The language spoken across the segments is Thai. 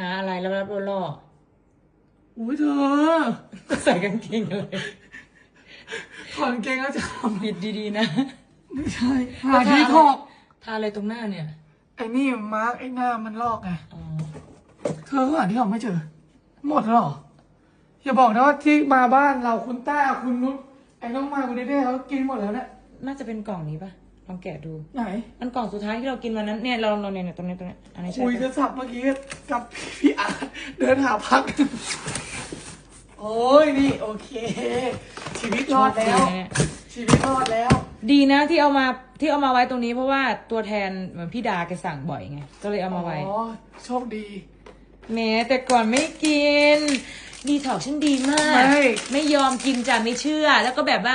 หาอะไรแล้วรับล่ออุ้ยเธอๆใส่กางเกงอะไรถอนเกงแล้วจะทำปิดดีๆนะ ไม่ใช่หาที่ถอกทาอะไรตรงหน้าเนี่ย ไอ้นี่มาร์กไอ้หน้ามันลอกไง อ๋อ เธอหาที่ถอกไม่เจอ หมดแล้วเหรอ อย่าบอกนะว่าที่มาบ้านเราคุณต้าคุณนุชไอ้น้องมาคุณเด้ๆเขากินหมดแล้วเนี่ย น่าจะเป็นกล่องนี้ปะ ลองแกะดู ไหนอันกล่องสุดท้ายที่เรากินวันนั้นเนี่ยเราเราเนี่ยเนี่ยตรงนี้ตรงนี้อันนี้ใช่คุยโทปะรศัพท์เมื่อกี้กับพี่อาร์ตเดินหาพัก โอ้ยนี่โอเค ชีวิตรอดแล้ว เนี่ย ชีวิตรอดแล้ว ดีนะที่เอามาที่เอามาไว้ตรงนี้เพราะว่าตัวแทนเหมือนพี่ดาแกสั่งบ่อยไง ก็เลยเอามาไว้อ๋อโชคดี แหม้แต่ก่อนไม่กิน ดีถอกฉันดีมาก ไม่ ไม่ยอมกินจ้ะไม่เชื่อ แล้วก็แบบว่า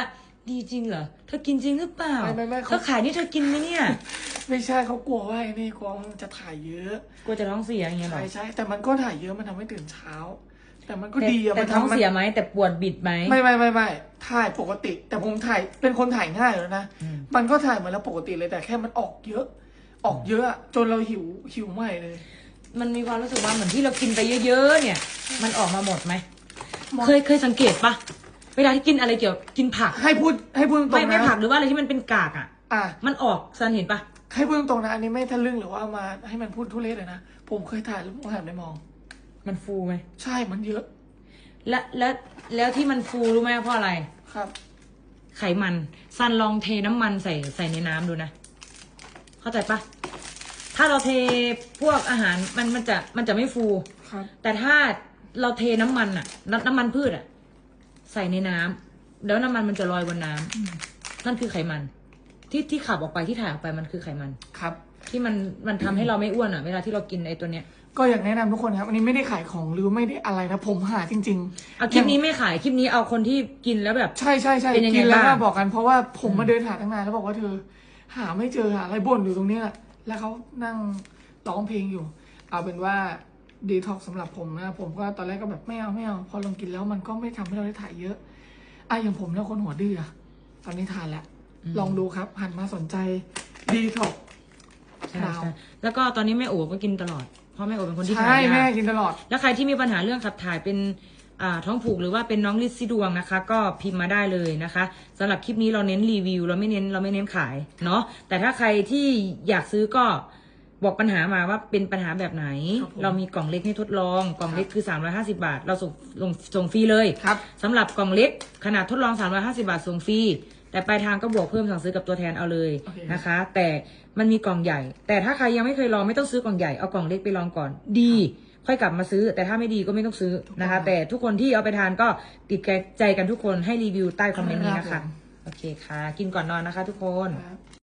ดีจริงเหรอ เธอกินจริงหรือเปล่าไม่ไม่ไม่เขาขายนี่เธอกินไหมเนี่ย ไม่ใช่เขากลัวว่าไอ้นี่กลัวมันจะถ่ายเยอะกลัวจะท้องเสียอย่างเงี้ยเหรอใช่ใช่แต่มันก็ถ่ายเยอะมันทำให้ตื่นเช้า แต่มันก็แต่ดีอะแต่มันท้องทำมันเสียไหมแต่ปวดบิดไหมไม่ไม่ไม่ไม่ถ่ายปกติ แต่ผมถ่ายเป็นคนถ่ายง่ายอยู่แล้วนะ อืมมันก็ถ่ายเหมือนแล้วปกติเลยแต่แค่มันออกเยอะ ออกเยอะอะจนเราหิวหิวไม่เลย มันมีความรู้สึกว่าเหมือนที่เรากินไปเยอะๆเนี่ย มันออกมาหมดไหม หมด เคยเคยสังเกตปะ เวลาที่กินอะไรเกี่ยวกินผัก ให้พูดให้พูดตรไม่งๆไม่นะผักหรือว่าอะไรที่มันเป็นกากอะ อะ มันออกซันเห็นปะให้พูดตรงๆนะ อันนี้ไม่ทะลึ่งหรือว่าเอามา ให้มันพูดทุเรศเลยนะ ผมเคยถ่ายแล้วผมหันไปมอง มันฟูไหมใช่มันเยอะและและแล้วที่มันฟูรู้ไหมเพราะอะไร ครับ ไขมัน ซันลองเทน้ำมันใส่ใส่ในน้ำดูนะ เข้าใจปะถ้าเราเทพวกอาหารมันมันจะมันจะไม่ฟู ครับ แต่ถ้าเราเทน้ำมันอะน้ำน้ำมันพืชอะ ใส่ในน้ำแล้วน้ำมันมันจะลอยบนน้ำนั่นคือไขมัน ที่ที่ขับออกไปที่ถ่ายออกไปมันคือไขมันครับ ที่มันมันทำให้เราไม่อ้วนอะเวลาที่เรากินไอ้ตัวเนี้ยก็อยากแนะนำทุกคนครับอันนี้ไม่ได้ขายของหรือไม่ได้อะไรนะผมหาจริงๆเอาคลิปนี้ไม่ขายคลิปนี้เอาคนที่กินแล้วแบบ ใช่ใช่ใช่เป็นยังไงกินแล้วบ้างมาบอกกันเพราะว่าผมมาเดินหาตั้งนานแล้วบอกว่าเธอ หาไม่เจอหาอะไรบ่นอยู่ตรงนี้แหละแล้วเขานั่งร้องเพลงอยู่ เอาเป็นว่า ดีท็อกสำหรับผมนะ ผมก็ตอนแรกก็แบบไม่เอาไม่เอาพอลองกินแล้วมันก็ไม่ทำให้เราได้ถ่ายเยอะอะอย่างผมแล้วคนหัวดื้ออะตอนนี้ทานแล้วลองดูครับ หันมาสนใจดีท็อกใช่ดาวใช่แล้วก็ตอนนี้แม่โอ๋ก็กินตลอด เพราะแม่โอ๋เป็นคนที่ใช่ทานยาแม่กกินตลอด แล้วใครที่มีปัญหาเรื่องขับถ่ายเป็นอ่าท้องผูกหรือว่าเป็นน้องลิซซี่ดวงนะคะ ก็พิมพ์มาได้เลยนะคะสำหรับคลิปนี้เราเน้นรีวิว เราไม่เน้นเราไม่เน้นขายเนาะแต่ถ้าใครที่อยากซื้อก็ บอกปัญหามาว่าเป็นปัญหาแบบไหน ครับผมเรามีกล่องเล็กให้ทดลองกล่องเล็กคือ 350 บาท เราส่งส่งส่งฟรีเลยครับสำหรับกล่องเล็กขนาดทดลอง 350 บาทส่งฟรีแต่ปลายทางก็บวกเพิ่มสั่งซื้อกับตัวแทนเอาเลยโอเค นะคะ แต่มันมีกล่องใหญ่ แต่ถ้าใครยังไม่เคยลองไม่ต้องซื้อกล่องใหญ่เอากล่องเล็กไปลองก่อนดี ค่อยกลับมาซื้อ แต่ถ้าไม่ดีก็ไม่ต้องซื้อนะคะ แต่ทุกคนที่เอาไปทานก็ติดใจกันทุกคนให้รีวิวใต้คอมเมนต์นี้นะคะโอเคค่ะ กินก่อนนอนนะคะ ทุกคน ครับ